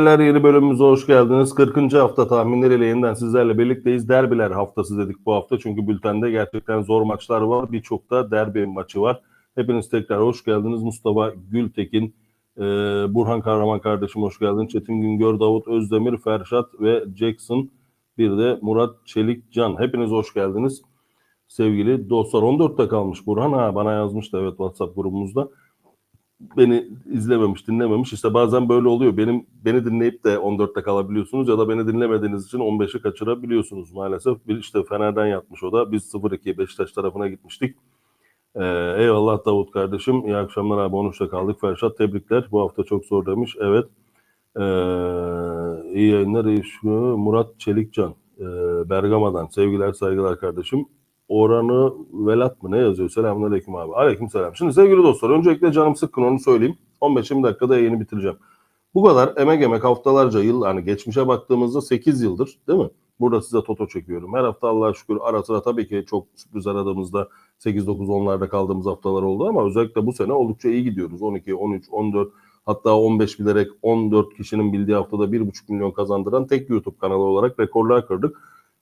Derbiler yeni bölümümüze hoş geldiniz. 40. hafta tahminleriyle yeniden sizlerle birlikteyiz. Derbiler haftası dedik bu hafta çünkü bültende gerçekten zor maçlar var. Birçok da derbi maçı var. Hepiniz tekrar hoş geldiniz. Mustafa Gültekin, e, Burhan Kahraman kardeşim hoş geldin. Çetin Güngör, Davut Özdemir, Ferşat ve Jackson. Bir de Murat Çelikcan. Hepiniz hoş geldiniz. Sevgili dostlar 14'te kalmış Burhan. Ha, bana yazmıştı evet WhatsApp grubumuzda beni izlememiş, dinlememiş. İşte bazen böyle oluyor. Benim beni dinleyip de 14'te kalabiliyorsunuz ya da beni dinlemediğiniz için 15'i kaçırabiliyorsunuz maalesef. Bir işte Fener'den yatmış o da. Biz 0-2 Beşiktaş tarafına gitmiştik. Ee, eyvallah Davut kardeşim. İyi akşamlar abi. 13'te kaldık. Ferşat tebrikler. Bu hafta çok zor demiş. Evet. Ee, iyi yayınlar. iyi Murat Çelikcan. Ee, Bergama'dan. Sevgiler, saygılar kardeşim. Oranı Velat mı ne yazıyor? Selamünaleyküm abi. Aleykümselam. Şimdi sevgili dostlar öncelikle canım sıkkın onu söyleyeyim. 15-20 dakikada yayını bitireceğim. Bu kadar emek emek haftalarca yıl hani geçmişe baktığımızda 8 yıldır değil mi? Burada size Toto çekiyorum. Her hafta Allah'a şükür ara sıra tabii ki çok sürpriz aradığımızda 8-9-10'larda kaldığımız haftalar oldu ama özellikle bu sene oldukça iyi gidiyoruz. 12, 13, 14 hatta 15 bilerek 14 kişinin bildiği haftada 1,5 milyon kazandıran tek YouTube kanalı olarak rekorlar kırdık.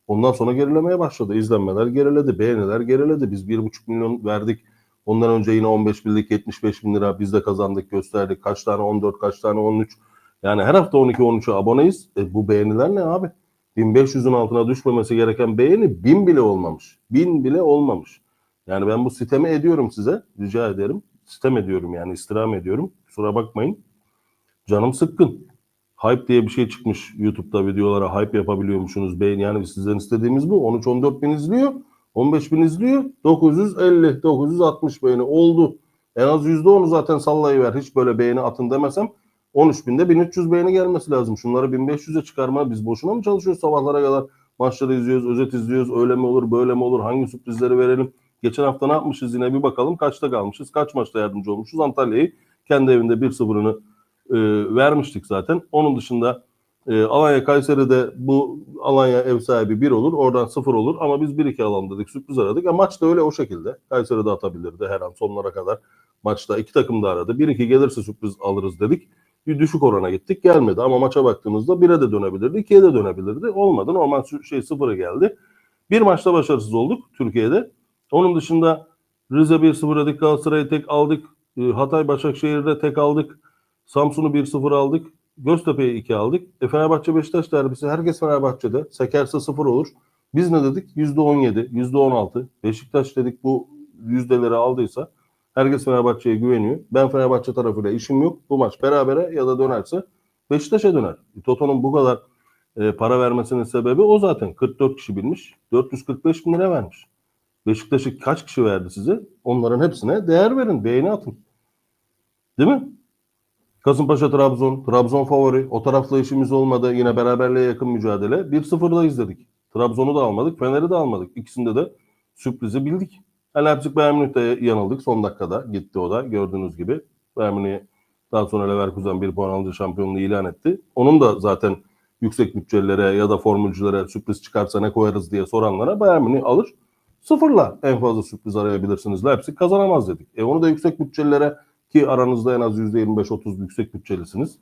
Ondan sonra gerilemeye başladı. İzlenmeler geriledi, beğeniler geriledi. Biz 1,5 milyon verdik. Ondan önce yine 15 binlik 75 bin lira biz de kazandık gösterdik. Kaç tane 14, kaç tane 13. Yani her hafta 12-13'e aboneyiz. E, bu beğeniler ne abi? 1500'ün altına düşmemesi gereken beğeni 1000 bile olmamış. 1000 bile olmamış. Yani ben bu sitemi ediyorum size. Rica ederim. Sitem ediyorum yani istirham ediyorum. Kusura bakmayın. Canım sıkkın hype diye bir şey çıkmış YouTube'da videolara hype yapabiliyormuşsunuz. Beğen yani sizden istediğimiz bu. 13-14 bin izliyor. 15 bin izliyor. 950, 960 beğeni oldu. En az %10'u zaten sallayıver. Hiç böyle beğeni atın demesem 13 binde 1300 beğeni gelmesi lazım. Şunları 1500'e çıkarma. Biz boşuna mı çalışıyoruz sabahlara kadar? Maçları izliyoruz, özet izliyoruz. Öyle mi olur, böyle mi olur? Hangi sürprizleri verelim? Geçen hafta ne yapmışız yine bir bakalım. Kaçta kalmışız? Kaç maçta yardımcı olmuşuz? Antalya'yı kendi evinde 1-0'ını e, vermiştik zaten. Onun dışında e, Alanya Kayseri'de bu Alanya ev sahibi 1 olur. Oradan 0 olur. Ama biz 1-2 alalım dedik. Sürpriz aradık. Ya maç da öyle o şekilde. Kayseri de atabilirdi her an sonlara kadar. Maçta iki takım da aradı. 1-2 gelirse sürpriz alırız dedik. Bir düşük orana gittik. Gelmedi ama maça baktığımızda 1'e de dönebilirdi. 2'ye de dönebilirdi. Olmadı. Normal şey 0'a geldi. Bir maçta başarısız olduk Türkiye'de. Onun dışında Rize 1-0 dedik. Galatasaray'ı tek aldık. E, Hatay Başakşehir'de tek aldık. Samsun'u 1-0 aldık. Göztepe'yi 2 aldık. E Fenerbahçe Beşiktaş derbisi herkes Fenerbahçe'de. Sekerse 0 olur. Biz ne dedik? %17, %16. Beşiktaş dedik bu yüzdeleri aldıysa herkes Fenerbahçe'ye güveniyor. Ben Fenerbahçe tarafıyla işim yok. Bu maç berabere ya da dönerse Beşiktaş'a döner. E, Toto'nun bu kadar e, para vermesinin sebebi o zaten. 44 kişi bilmiş. 445 bin lira vermiş. Beşiktaş'ı kaç kişi verdi size? Onların hepsine değer verin. Beğeni atın. Değil mi? Kasımpaşa Trabzon, Trabzon favori. O tarafla işimiz olmadı. Yine beraberliğe yakın mücadele. 1-0'da izledik. Trabzon'u da almadık, Fener'i de almadık. İkisinde de sürprizi bildik. Leipzig Bayern Münih'te yanıldık. Son dakikada gitti o da gördüğünüz gibi. Bayern Münih daha sonra Leverkusen bir puan alınca şampiyonluğu ilan etti. Onun da zaten yüksek bütçelilere ya da formülcülere sürpriz çıkarsa ne koyarız diye soranlara Bayern Münih alır. Sıfırla en fazla sürpriz arayabilirsiniz. Leipzig kazanamaz dedik. E onu da yüksek bütçelilere ki aranızda en az %25-30 yüksek bütçelisiniz.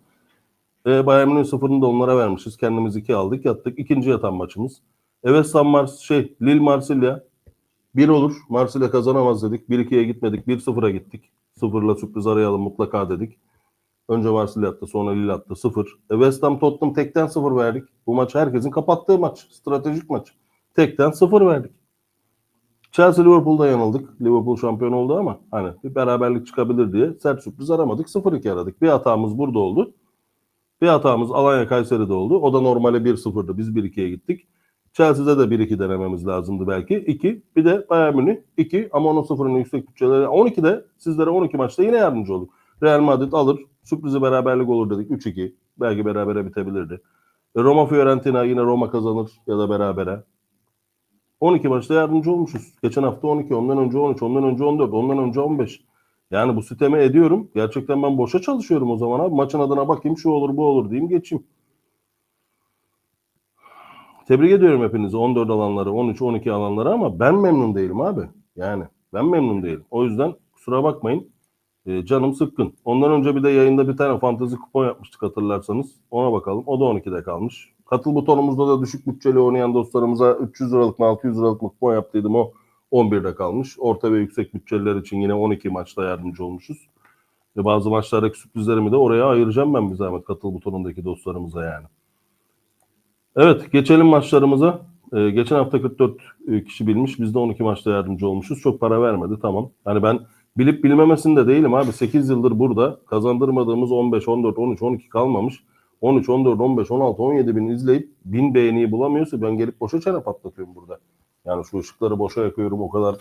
E, Bayern Münih sıfırını da onlara vermişiz. Kendimiz iki aldık yattık. İkinci yatan maçımız. Evet San Mars şey Lille Marsilya bir olur. Marsilya kazanamaz dedik. 1-2'ye gitmedik. 1-0'a gittik. Sıfırla sürpriz arayalım mutlaka dedik. Önce Marsilya attı sonra Lille attı. Sıfır. E West Ham Tottenham tekten sıfır verdik. Bu maç herkesin kapattığı maç. Stratejik maç. Tekten sıfır verdik. Chelsea Liverpool'da yanıldık. Liverpool şampiyon oldu ama hani bir beraberlik çıkabilir diye sert sürpriz aramadık. 0-2 aradık. Bir hatamız burada oldu. Bir hatamız Alanya Kayseri'de oldu. O da normale 1-0'dı. Biz 1-2'ye gittik. Chelsea'de de 1-2 denememiz lazımdı belki. 2. Bir de Bayern Münih 2 ama onun sıfırının yüksek bütçeleri. 12'de sizlere 12 maçta yine yardımcı olduk. Real Madrid alır. Sürprizi beraberlik olur dedik. 3-2. Belki berabere bitebilirdi. Roma Fiorentina yine Roma kazanır ya da berabere. 12 maçta yardımcı olmuşuz. Geçen hafta 12, ondan önce 13, ondan önce 14, ondan önce 15. Yani bu sisteme ediyorum. Gerçekten ben boşa çalışıyorum o zaman abi. Maçın adına bakayım şu olur bu olur diyeyim geçeyim. Tebrik ediyorum hepinizi 14 alanları, 13, 12 alanları ama ben memnun değilim abi. Yani ben memnun değilim. O yüzden kusura bakmayın. E, canım sıkkın. Ondan önce bir de yayında bir tane fantezi kupon yapmıştık hatırlarsanız. Ona bakalım. O da 12'de kalmış. Katıl butonumuzda da düşük bütçeli oynayan dostlarımıza 300 liralık mı 600 liralık mı kupon yaptıydım o 11'de kalmış. Orta ve yüksek bütçeliler için yine 12 maçta yardımcı olmuşuz. Ve bazı maçlardaki sürprizlerimi de oraya ayıracağım ben bir zahmet katıl butonundaki dostlarımıza yani. Evet geçelim maçlarımıza. Ee, geçen hafta 44 e, kişi bilmiş. Biz de 12 maçta yardımcı olmuşuz. Çok para vermedi tamam. Hani ben bilip bilmemesinde değilim abi. 8 yıldır burada kazandırmadığımız 15, 14, 13, 12 kalmamış. 13, 14, 15, 16, 17 bin izleyip bin beğeniyi bulamıyorsa ben gelip boşa çene patlatıyorum burada. Yani şu ışıkları boşa yakıyorum o kadar.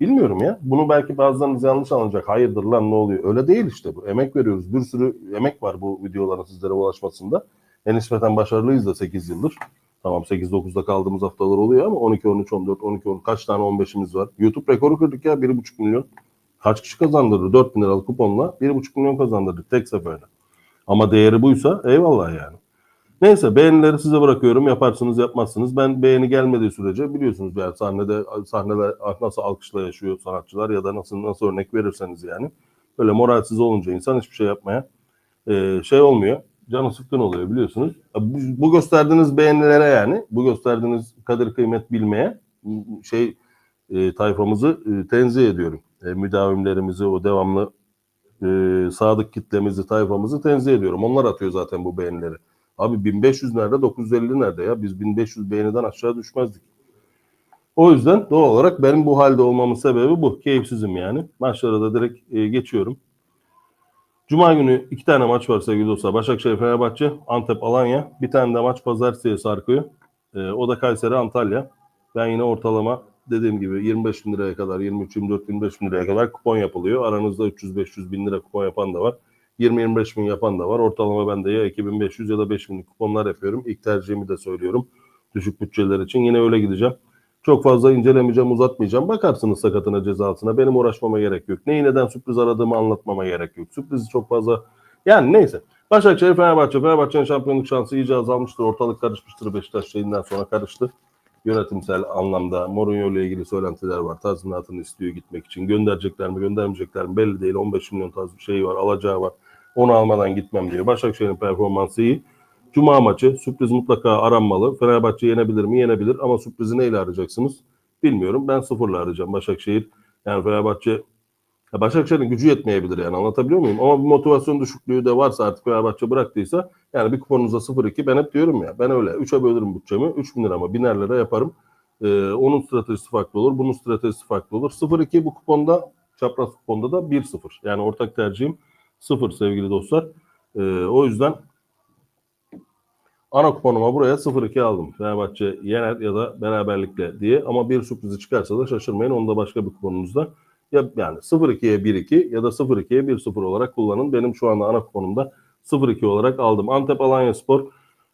Bilmiyorum ya. Bunu belki bazılarınız yanlış anlayacak. Hayırdır lan ne oluyor? Öyle değil işte bu. Emek veriyoruz. Bir sürü emek var bu videoların sizlere ulaşmasında. En nispeten başarılıyız da 8 yıldır. Tamam 8-9'da kaldığımız haftalar oluyor ama 12, 13, 14, 12, 13 kaç tane 15'imiz var. YouTube rekoru kırdık ya 1,5 milyon. Kaç kişi kazandırdı? 4 bin liralık kuponla 1,5 milyon kazandırdık tek seferde. Ama değeri buysa eyvallah yani. Neyse beğenileri size bırakıyorum. Yaparsınız yapmazsınız. Ben beğeni gelmediği sürece biliyorsunuz yani sahnede sahneler nasıl alkışla yaşıyor sanatçılar ya da nasıl nasıl örnek verirseniz yani. Böyle moralsiz olunca insan hiçbir şey yapmaya e, şey olmuyor. Canı sıkkın oluyor biliyorsunuz. Bu, bu gösterdiğiniz beğenilere yani bu gösterdiğiniz kadir kıymet bilmeye şey e, tayfamızı e, tenzih ediyorum. E, müdavimlerimizi o devamlı e, sadık kitlemizi tayfamızı tenzih ediyorum. Onlar atıyor zaten bu beğenileri. Abi 1500 nerede 950 nerede ya? Biz 1500 beğeniden aşağı düşmezdik. O yüzden doğal olarak benim bu halde olmamın sebebi bu. Keyifsizim yani. Maçlara da direkt e, geçiyorum. Cuma günü iki tane maç var sevgili dostlar. Başakşehir, Fenerbahçe, Antep, Alanya. Bir tane de maç pazartesiye sarkıyor. E, o da Kayseri, Antalya. Ben yine ortalama dediğim gibi 25 bin liraya kadar, 23, 24, 25 bin liraya kadar kupon yapılıyor. Aranızda 300-500 bin lira kupon yapan da var. 20-25 bin yapan da var. Ortalama ben de ya 2500 ya da 5000 kuponlar yapıyorum. İlk tercihimi de söylüyorum. Düşük bütçeler için. Yine öyle gideceğim. Çok fazla incelemeyeceğim, uzatmayacağım. Bakarsınız sakatına, cezasına. Benim uğraşmama gerek yok. Neyi neden sürpriz aradığımı anlatmama gerek yok. Sürprizi çok fazla... Yani neyse. Başakşehir, Fenerbahçe. Fenerbahçe'nin şampiyonluk şansı iyice azalmıştır. Ortalık karışmıştır. Beşiktaş şeyinden sonra karıştı. Yönetimsel anlamda Mourinho ile ilgili söylentiler var. Tazminatını istiyor gitmek için. Gönderecekler mi, göndermeyecekler mi belli değil. 15 milyon taz bir şey var, alacağı var. Onu almadan gitmem diyor. Başakşehir'in performansı iyi. Cuma maçı sürpriz mutlaka aranmalı. Fenerbahçe yenebilir mi? Yenebilir ama sürprizi neyle arayacaksınız? Bilmiyorum. Ben sıfırla arayacağım. Başakşehir yani Fenerbahçe ya Başakşehir'in gücü yetmeyebilir yani anlatabiliyor muyum? Ama bir motivasyon düşüklüğü de varsa artık Fenerbahçe bıraktıysa yani bir kuponunuza 0-2 ben hep diyorum ya ben öyle 3'e bölürüm bütçemi 3 bin lira mı biner lira yaparım. Ee, onun stratejisi farklı olur bunun stratejisi farklı olur. 0-2 bu kuponda çapraz kuponda da 1-0 yani ortak tercihim 0 sevgili dostlar. Ee, o yüzden ana kuponuma buraya 0-2 aldım. Fenerbahçe yener ya da beraberlikle diye ama bir sürprizi çıkarsa da şaşırmayın. Onu da başka bir kuponunuzda ya yani 0-2'ye 1-2 ya da 0-2'ye 1-0 olarak kullanın. Benim şu anda ana kuponumda 0-2 olarak aldım. Antep Alanya Spor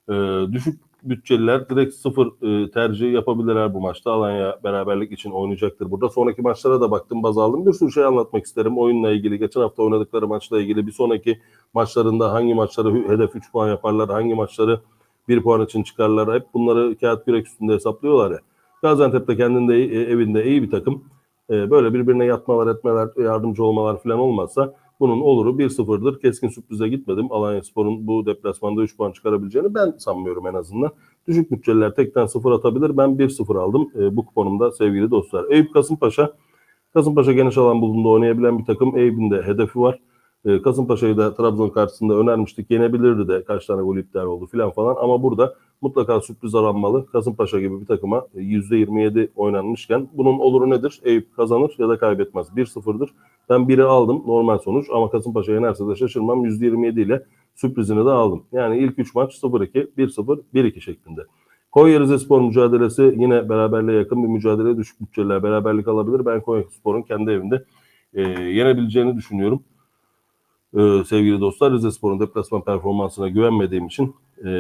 e, düşük bütçeliler direkt sıfır e, tercih yapabilirler bu maçta. Alanya beraberlik için oynayacaktır burada. Sonraki maçlara da baktım baz aldım. Bir sürü şey anlatmak isterim. Oyunla ilgili, geçen hafta oynadıkları maçla ilgili, bir sonraki maçlarında hangi maçları hedef 3 puan yaparlar, hangi maçları 1 puan için çıkarlar. Hep bunları kağıt kürek üstünde hesaplıyorlar ya. Gaziantep de kendinde e, evinde iyi bir takım. E, böyle birbirine yatmalar, etmeler, yardımcı olmalar falan olmazsa bunun oluru 1-0'dır. Keskin sürprize gitmedim. Alanya Spor'un bu deplasmanda 3 puan çıkarabileceğini ben sanmıyorum en azından. Düşük bütçeliler tekten 0 atabilir. Ben 1-0 aldım e, bu kuponumda sevgili dostlar. Eyüp Kasımpaşa. Kasımpaşa geniş alan bulduğunda oynayabilen bir takım. Eyüp'ün de hedefi var. E, Kasımpaşa'yı da Trabzon karşısında önermiştik. Yenebilirdi de kaç tane gol iptal oldu filan falan. Ama burada mutlaka sürpriz aranmalı. Kasımpaşa gibi bir takıma %27 oynanmışken bunun oluru nedir? Eyüp kazanır ya da kaybetmez. 1-0'dır. Ben 1'i aldım normal sonuç ama Kasımpaşa yenerse de şaşırmam. %27 ile sürprizini de aldım. Yani ilk 3 maç 0-2, 1-0, 1-2 şeklinde. Konya Rizespor mücadelesi yine beraberliğe yakın bir mücadele. Düşük bütçeler beraberlik alabilir. Ben Konya Spor'un kendi evinde e, yenebileceğini düşünüyorum. E, sevgili dostlar Rizespor'un deplasman performansına güvenmediğim için e,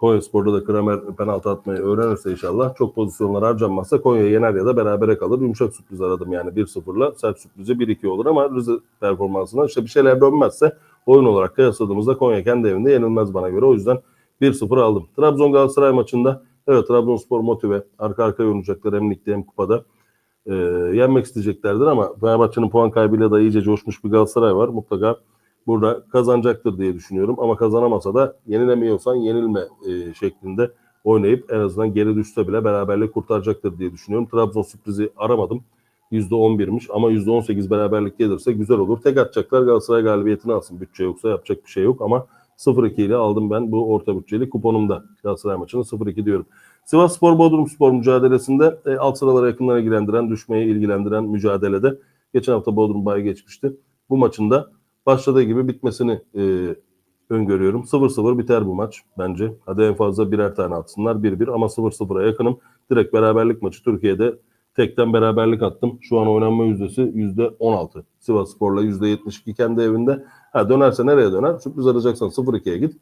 Konya Spor'da da Kramer penaltı atmayı öğrenirse inşallah çok pozisyonlar harcanmazsa Konya yener ya da berabere kalır. Yumuşak sürpriz aradım yani 1-0'la sert sürprizi 1-2 olur ama Rize performansına işte bir şeyler dönmezse oyun olarak kıyasladığımızda Konya kendi evinde yenilmez bana göre. O yüzden 1-0 aldım. Trabzon Galatasaray maçında evet Trabzonspor motive. Arka arkaya oynayacaklar hem ligde hem kupada. E, yenmek isteyeceklerdir ama Fenerbahçe'nin puan kaybıyla da iyice coşmuş bir Galatasaray var. Mutlaka burada kazanacaktır diye düşünüyorum. Ama kazanamasa da yenilemiyorsan yenilme e, şeklinde oynayıp en azından geri düşse bile beraberlik kurtaracaktır diye düşünüyorum. Trabzon sürprizi aramadım. %11'miş ama %18 beraberlik gelirse güzel olur. Tek atacaklar Galatasaray galibiyetini alsın. Bütçe yoksa yapacak bir şey yok ama 0-2 ile aldım ben bu orta bütçeli kuponumda. Galatasaray maçını 0-2 diyorum. Sivas Spor Bodrum Spor mücadelesinde e, alt sıralara yakınlara ilgilendiren, düşmeye ilgilendiren mücadelede geçen hafta Bodrum bay geçmişti. Bu maçın da başladığı gibi bitmesini e, öngörüyorum. 0-0 biter bu maç bence. Hadi en fazla birer tane atsınlar 1-1 ama 0-0'a yakınım. Direkt beraberlik maçı Türkiye'de tekten beraberlik attım. Şu an oynanma yüzdesi %16. Sivas Spor'la %72 kendi evinde. Ha dönerse nereye döner? Sürpriz arayacaksan 0-2'ye git.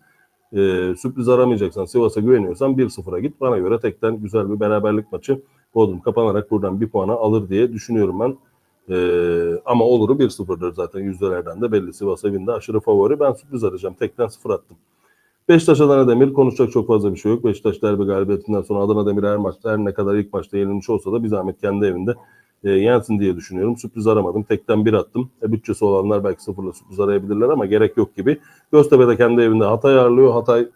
Ee, sürpriz aramayacaksan Sivas'a güveniyorsan 1-0'a git. Bana göre tekten güzel bir beraberlik maçı. Bodrum kapanarak buradan bir puanı alır diye düşünüyorum ben. Ee, ama oluru 1-0'dır zaten yüzdelerden de belli. Sivas evinde aşırı favori. Ben sürpriz arayacağım. Tekten 0 attım. Beşiktaş Adana Demir konuşacak çok fazla bir şey yok. Beşiktaş derbi galibiyetinden sonra Adana Demir her maçta her ne kadar ilk maçta yenilmiş olsa da bir zahmet kendi evinde e, yensin diye düşünüyorum. Sürpriz aramadım. Tekten bir attım. E, bütçesi olanlar belki sıfırla sürpriz arayabilirler ama gerek yok gibi. Göztepe de kendi evinde Hatay ağırlıyor. Hatay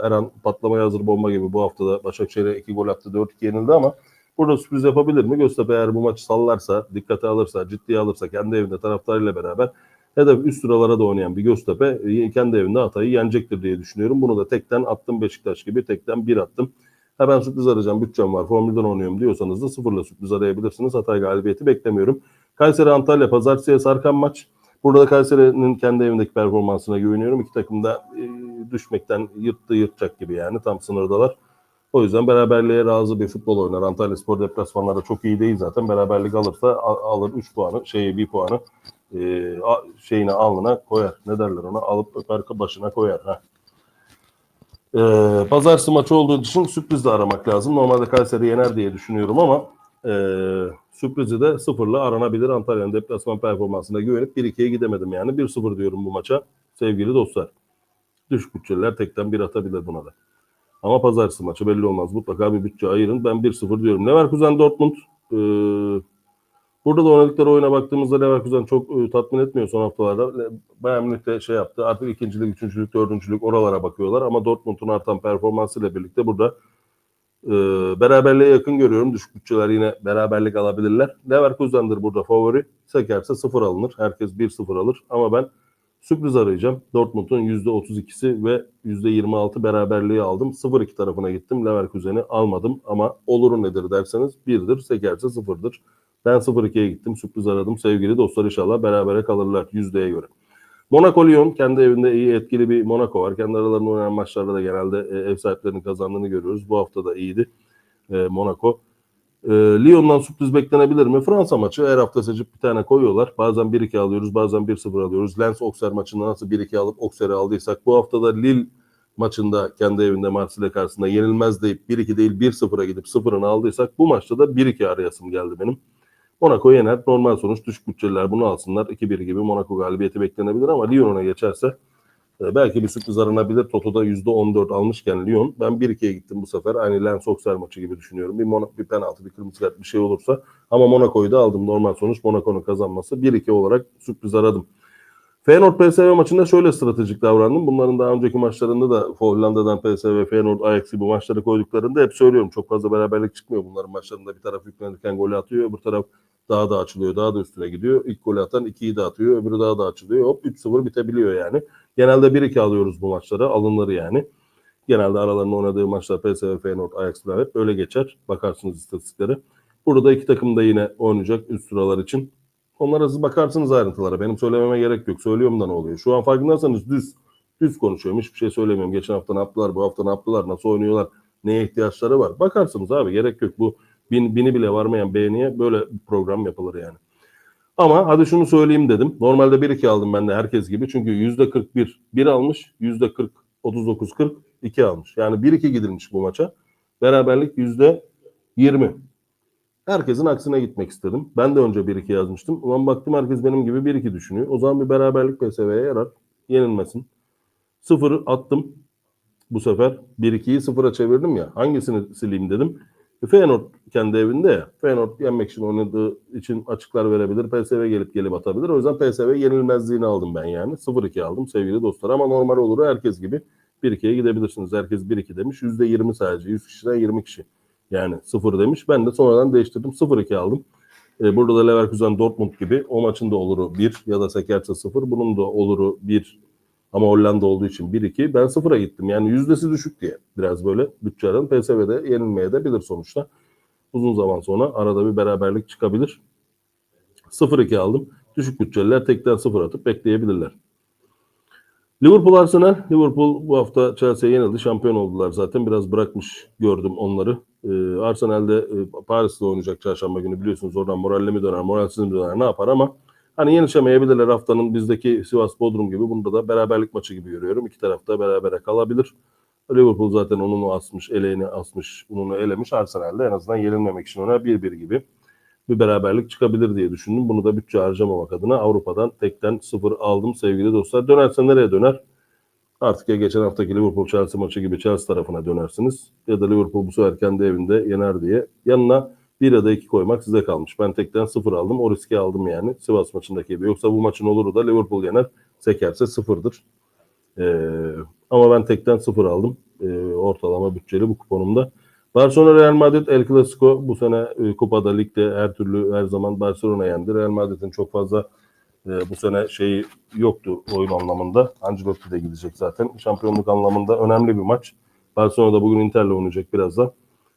her an patlamaya hazır bomba gibi bu haftada Başakşehir'e 2 gol attı 4-2 yenildi ama burada sürpriz yapabilir mi? Göztepe eğer bu maçı sallarsa, dikkate alırsa, ciddiye alırsa kendi evinde taraftarıyla beraber hedef üst sıralara da oynayan bir Göztepe e, kendi evinde Hatay'ı yenecektir diye düşünüyorum. Bunu da tekten attım Beşiktaş gibi. Tekten bir attım. Ha ben sürpriz arayacağım bütçem var formülden oynuyorum diyorsanız da sıfırla sürpriz arayabilirsiniz. Hatay galibiyeti beklemiyorum. Kayseri Antalya pazartesiye sarkan maç. Burada da Kayseri'nin kendi evindeki performansına güveniyorum. İki takım da e, düşmekten yırttı yırtacak gibi yani tam sınırdalar. O yüzden beraberliğe razı bir futbol oynar. Antalya Spor deplasmanlarda çok iyi değil zaten. Beraberlik alırsa al- alır 3 puanı, şeyi bir puanı e, şeyine alnına koyar. Ne derler ona? Alıp arka başına koyar. Ha. E, pazartesi maçı olduğu için sürpriz de aramak lazım. Normalde Kayseri yener diye düşünüyorum ama e, sürprizi de sıfırla aranabilir. Antalya'nın deplasman performansına güvenip 1-2'ye gidemedim yani. 1-0 diyorum bu maça sevgili dostlar. Düşük bütçeliler tekten bir atabilir buna da. Ama pazartesi maçı belli olmaz. Mutlaka bir bütçe ayırın. Ben 1-0 diyorum. Leverkusen Dortmund. Ee, burada da oynadıkları oyuna baktığımızda Leverkusen çok e, tatmin etmiyor son haftalarda. Bayern Münih de şey yaptı. Artık ikincilik, üçüncülük, dördüncülük oralara bakıyorlar. Ama Dortmund'un artan performansıyla birlikte burada e, beraberliğe yakın görüyorum. Düşük bütçeler yine beraberlik alabilirler. Leverkusen'dir burada favori. Sekerse 0 alınır. Herkes 1-0 alır. Ama ben Sürpriz arayacağım. Dortmund'un %32'si ve %26 beraberliği aldım. 0-2 tarafına gittim. Leverkusen'i almadım ama oluru nedir derseniz 1'dir, sekerse 0'dır. Ben 0-2'ye gittim. Sürpriz aradım. Sevgili dostlar inşallah berabere kalırlar yüzdeye göre. Monaco Lyon kendi evinde iyi etkili bir Monaco var. Kendi aralarında oynanan maçlarda da genelde e, ev sahiplerinin kazandığını görüyoruz. Bu hafta da iyiydi e, Monaco. E, Lyon'dan sürpriz beklenebilir mi? Fransa maçı her hafta seçip bir tane koyuyorlar. Bazen 1-2 alıyoruz, bazen 1-0 alıyoruz. Lens Auxerre maçında nasıl 1-2 alıp Auxerre'i aldıysak bu hafta da Lille maçında kendi evinde Marsilya karşısında yenilmez deyip 1-2 değil 1-0'a gidip 0'ını aldıysak bu maçta da 1-2 arayasım geldi benim. Monaco yener. Normal sonuç düşük bütçeliler bunu alsınlar. 2-1 gibi Monaco galibiyeti beklenebilir ama Lyon ona geçerse e, belki bir sürpriz aranabilir. Toto'da %14 almışken Lyon. Ben 1-2'ye gittim bu sefer. Aynı Lens Auxerre maçı gibi düşünüyorum. Bir, Mon- bir penaltı, bir kırmızı kart bir şey olursa. Ama Monaco'yu da aldım. Normal sonuç Monaco'nun kazanması. 1-2 olarak sürpriz aradım. Feyenoord PSV maçında şöyle stratejik davrandım. Bunların daha önceki maçlarında da Hollanda'dan PSV, Feyenoord, Ajax gibi maçları koyduklarında hep söylüyorum. Çok fazla beraberlik çıkmıyor bunların maçlarında. Bir taraf yüklenirken golü atıyor, öbür taraf daha da açılıyor, daha da üstüne gidiyor. İlk golü atan 2'yi de atıyor, öbürü daha da açılıyor. Hop 3-0 bitebiliyor yani. Genelde 1-2 alıyoruz bu maçlara, alınları yani. Genelde aralarında oynadığı maçlar PSV, Feyenoord, Ajax hep öyle geçer. Bakarsınız istatistiklere. Burada iki takım da yine oynayacak üst sıralar için. Onlara siz bakarsınız ayrıntılara. Benim söylememe gerek yok. Söylüyorum da ne oluyor. Şu an farkındaysanız düz düz konuşuyorum. Hiçbir şey söylemiyorum. Geçen hafta ne yaptılar, bu hafta ne yaptılar, nasıl oynuyorlar, neye ihtiyaçları var. Bakarsınız abi gerek yok. Bu bin, bini bile varmayan beğeniye böyle program yapılır yani. Ama hadi şunu söyleyeyim dedim. Normalde 1-2 aldım ben de herkes gibi. Çünkü %41 1 almış, %40 39 40 2 almış. Yani 1-2 gidilmiş bu maça. Beraberlik %20. Herkesin aksine gitmek istedim. Ben de önce 1-2 yazmıştım. Ulan baktım herkes benim gibi 1-2 düşünüyor. O zaman bir beraberlik PSV'ye yarar. Yenilmesin. Sıfırı attım bu sefer. 1-2'yi sıfıra çevirdim ya. Hangisini sileyim dedim. Feyenoord kendi evinde ya. Feyenoord yenmek için oynadığı için açıklar verebilir. PSV gelip gelip atabilir. O yüzden PSV yenilmezliğini aldım ben yani. 0-2 aldım sevgili dostlar. Ama normal olur herkes gibi 1-2'ye gidebilirsiniz. Herkes 1-2 demiş. %20 sadece. 100 kişiden 20 kişi. Yani 0 demiş. Ben de sonradan değiştirdim. 0-2 aldım. E, burada da Leverkusen Dortmund gibi o maçın da oluru 1 ya da sekerse 0. Bunun da oluru 1 ama Hollanda olduğu için 1-2. Ben 0'a gittim. Yani yüzdesi düşük diye. Biraz böyle bütçeden PSV'de yenilmeye de bilir sonuçta. Uzun zaman sonra arada bir beraberlik çıkabilir. 0-2 aldım. Düşük bütçeliler tekten 0 atıp bekleyebilirler. Liverpool Arsenal. Liverpool bu hafta Chelsea'ye yenildi. Şampiyon oldular zaten. Biraz bırakmış gördüm onları. Ee, Arsenal'de e, Paris'te oynayacak çarşamba günü biliyorsunuz. Oradan moralli mi döner, moralsiz mi döner ne yapar ama hani yenişemeyebilirler haftanın bizdeki Sivas Bodrum gibi. Bunda da beraberlik maçı gibi görüyorum. İki tarafta berabere kalabilir. Liverpool zaten onunu asmış, eleğini asmış, ununu elemiş. Arsenal'de en azından yenilmemek için ona 1-1 gibi bir beraberlik çıkabilir diye düşündüm. Bunu da bütçe harcamamak adına Avrupa'dan tekten sıfır aldım sevgili dostlar. Dönerse nereye döner? Artık ya geçen haftaki Liverpool Chelsea maçı gibi Chelsea tarafına dönersiniz. Ya da Liverpool bu sefer kendi evinde yener diye. Yanına bir ya da iki koymak size kalmış. Ben tekten sıfır aldım. O riski aldım yani. Sivas maçındaki gibi. Yoksa bu maçın oluru da Liverpool yener. Sekerse sıfırdır. Ee, ama ben tekten sıfır aldım. Ee, ortalama bütçeli bu kuponumda. Barcelona Real Madrid El Clasico bu sene e, kupada ligde her türlü her zaman Barcelona yendi. Real Madrid'in çok fazla e, bu sene şeyi yoktu oyun anlamında. Ancelotti de gidecek zaten. Şampiyonluk anlamında önemli bir maç. Barcelona'da bugün Inter'le oynayacak birazdan.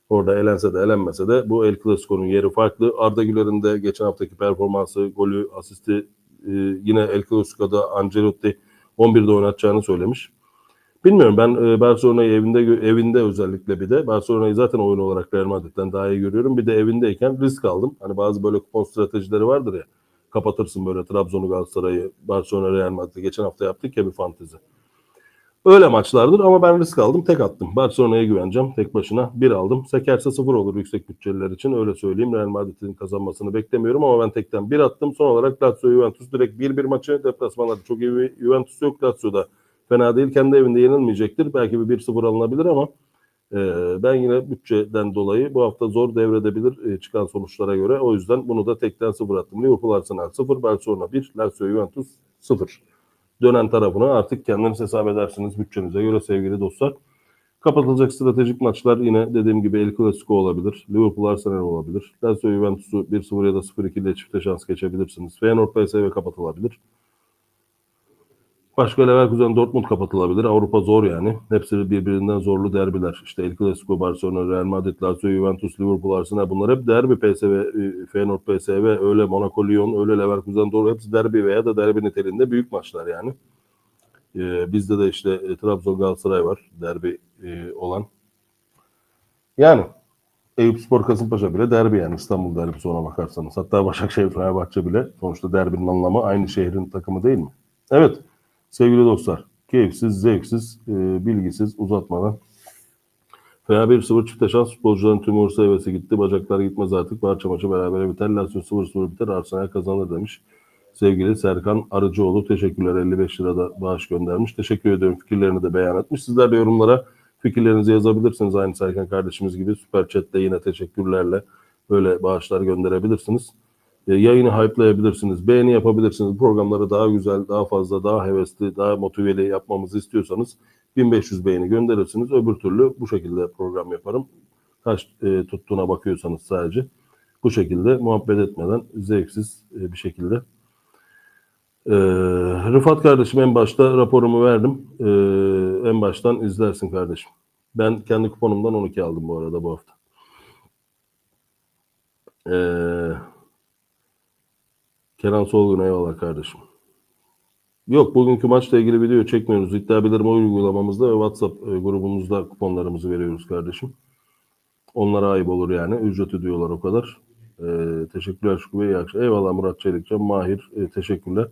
Orada elense de elenmese de bu El Clasico'nun yeri farklı. Arda Güler'in de geçen haftaki performansı, golü, asisti e, yine El Clasico'da Ancelotti 11'de oynatacağını söylemiş. Bilmiyorum ben e, Barcelona'yı evinde evinde özellikle bir de Barcelona'yı zaten oyun olarak Real Madrid'den daha iyi görüyorum. Bir de evindeyken risk aldım. Hani bazı böyle kupon stratejileri vardır ya. Kapatırsın böyle Trabzon'u Galatasaray'ı, Barcelona Real Madrid'i geçen hafta yaptık ya bir fantezi. Öyle maçlardır ama ben risk aldım. Tek attım. Barcelona'ya güveneceğim. Tek başına bir aldım. Sekerse sıfır olur yüksek bütçeliler için. Öyle söyleyeyim. Real Madrid'in kazanmasını beklemiyorum ama ben tekten bir attım. Son olarak Lazio Juventus direkt 1-1 maçı. Deplasmanlarda çok iyi Juventus yok. Lazio'da fena değil. Kendi evinde yenilmeyecektir. Belki bir 1-0 alınabilir ama e, ben yine bütçeden dolayı bu hafta zor devredebilir e, çıkan sonuçlara göre. O yüzden bunu da tekten 0 attım. Liverpool Arsenal 0, Barcelona 1, Lazio Juventus 0. Dönen tarafını artık kendiniz hesap edersiniz bütçenize göre sevgili dostlar. Kapatılacak stratejik maçlar yine dediğim gibi El Clasico olabilir. Liverpool Arsenal olabilir. Lazio Juventus'u 1-0 ya da 0-2 ile çifte şans geçebilirsiniz. Feyenoord PSV kapatılabilir. Başka Leverkusen Dortmund kapatılabilir. Avrupa zor yani. Hepsi birbirinden zorlu derbiler. İşte El Clasico, Barcelona, Real Madrid, Lazio, Juventus, Liverpool, Arsenal bunlar hep derbi. PSV, e, Feyenoord, PSV, öyle Monaco, Lyon, öyle Leverkusen doğru hepsi derbi veya da derbi niteliğinde büyük maçlar yani. Ee, bizde de işte e, Trabzon Galatasaray var derbi e, olan. Yani Eyüp Spor Kasımpaşa bile derbi yani İstanbul derbisi ona bakarsanız. Hatta Başakşehir Fenerbahçe bile sonuçta derbinin anlamı aynı şehrin takımı değil mi? Evet. Sevgili dostlar, keyifsiz, zevksiz, e, bilgisiz, uzatmadan. Veya 1-0 çifte şans futbolcuların tüm Ursa hevesi gitti. Bacaklar gitmez artık. Parça maçı berabere biter. Lazio 0-0 biter. Arsenal kazanır demiş. Sevgili Serkan Arıcıoğlu teşekkürler. 55 lirada bağış göndermiş. Teşekkür ediyorum. Fikirlerini de beyan etmiş. Sizler de yorumlara fikirlerinizi yazabilirsiniz. Aynı Serkan kardeşimiz gibi Süper Chat'te yine teşekkürlerle böyle bağışlar gönderebilirsiniz. E, yayını hype'layabilirsiniz, beğeni yapabilirsiniz. Programları daha güzel, daha fazla, daha hevesli, daha motiveli yapmamızı istiyorsanız 1500 beğeni gönderirsiniz. Öbür türlü bu şekilde program yaparım. Kaç e, tuttuğuna bakıyorsanız sadece bu şekilde muhabbet etmeden zevksiz e, bir şekilde. E, Rıfat kardeşim en başta raporumu verdim. E, en baştan izlersin kardeşim. Ben kendi kuponumdan 12 aldım bu arada bu hafta. Eee Kenan Solgun eyvallah kardeşim. Yok bugünkü maçla ilgili video çekmiyoruz. İddia bildirme uygulamamızda ve WhatsApp e, grubumuzda kuponlarımızı veriyoruz kardeşim. Onlara ayıp olur yani. Ücret ödüyorlar o kadar. Ee, teşekkürler Şükrü Bey. Eyvallah Murat Çelikcan, Mahir. E, teşekkürler.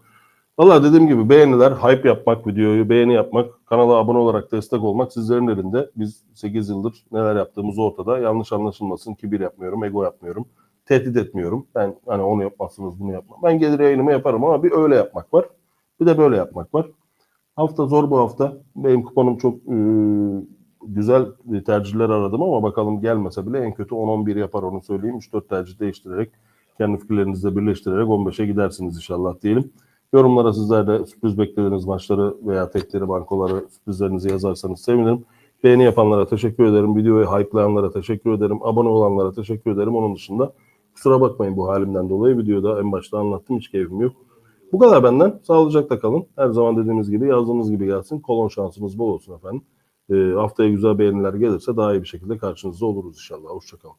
Valla dediğim gibi beğeniler, hype yapmak, videoyu beğeni yapmak, kanala abone olarak destek olmak sizlerin elinde. Biz 8 yıldır neler yaptığımız ortada. Yanlış anlaşılmasın. Kibir yapmıyorum, ego yapmıyorum tehdit etmiyorum. Ben hani onu yapmazsınız bunu yapmam. Ben gelir yayınımı yaparım ama bir öyle yapmak var. Bir de böyle yapmak var. Hafta zor bu hafta. Benim kuponum çok e, güzel tercihler aradım ama bakalım gelmese bile en kötü 10-11 yapar onu söyleyeyim. 3-4 tercih değiştirerek kendi fikirlerinizle birleştirerek 15'e gidersiniz inşallah diyelim. Yorumlara sizler de sürpriz beklediğiniz maçları veya tekleri, bankoları sürprizlerinizi yazarsanız sevinirim. Beğeni yapanlara teşekkür ederim. Videoyu hype'layanlara teşekkür ederim. Abone olanlara teşekkür ederim. Onun dışında kusura bakmayın bu halimden dolayı. Videoda en başta anlattım. Hiç keyfim yok. Bu kadar benden. Sağlıcakla kalın. Her zaman dediğimiz gibi yazdığımız gibi gelsin. Kolon şansımız bol olsun efendim. Ee, haftaya güzel beğeniler gelirse daha iyi bir şekilde karşınızda oluruz inşallah. Hoşçakalın.